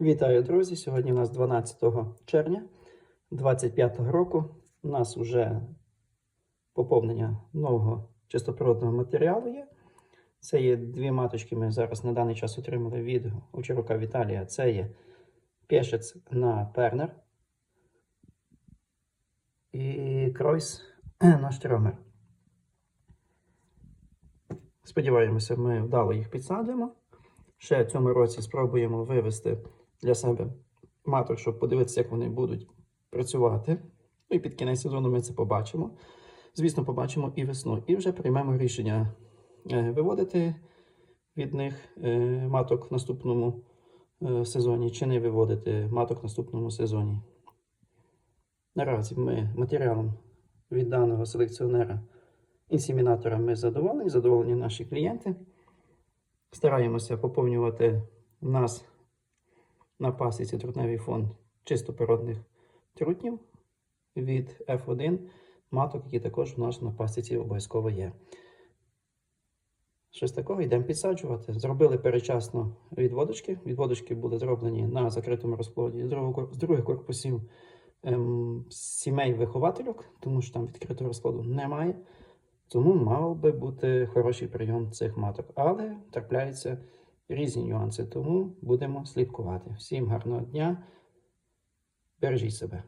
Вітаю, друзі! Сьогодні у нас 12 червня 25 року. У нас вже поповнення нового чистопроводного матеріалу є. Це є дві маточки. Ми зараз на даний час отримали від Очерука Віталія. Це є пєшець на пернер і кройс на штромер. Сподіваємося, ми вдало їх підсадимо. Ще в цьому році спробуємо вивести для себе маток, щоб подивитися, як вони будуть працювати. Ну і під кінець сезону ми це побачимо. Звісно, побачимо і весну. І вже приймемо рішення е, виводити від них е, маток в наступному е, сезоні, чи не виводити маток в наступному сезоні. Наразі ми матеріалом від даного селекціонера інсемінатора ми задоволені, задоволені наші клієнти. Стараємося поповнювати нас на пасіці трутневий фонд чистопородних трутнів від F1 маток, які також у нас на пасіці обов'язково є. Щось такого йдемо підсаджувати. Зробили перечасно відводочки. Відводочки були зроблені на закритому розплоді з других корпусів ем, сімей виховательок, тому що там відкритого розплоду немає. Тому мав би бути хороший прийом цих маток. Але трапляються різні нюанси, тому будемо слідкувати. Всім гарного дня, бережіть себе.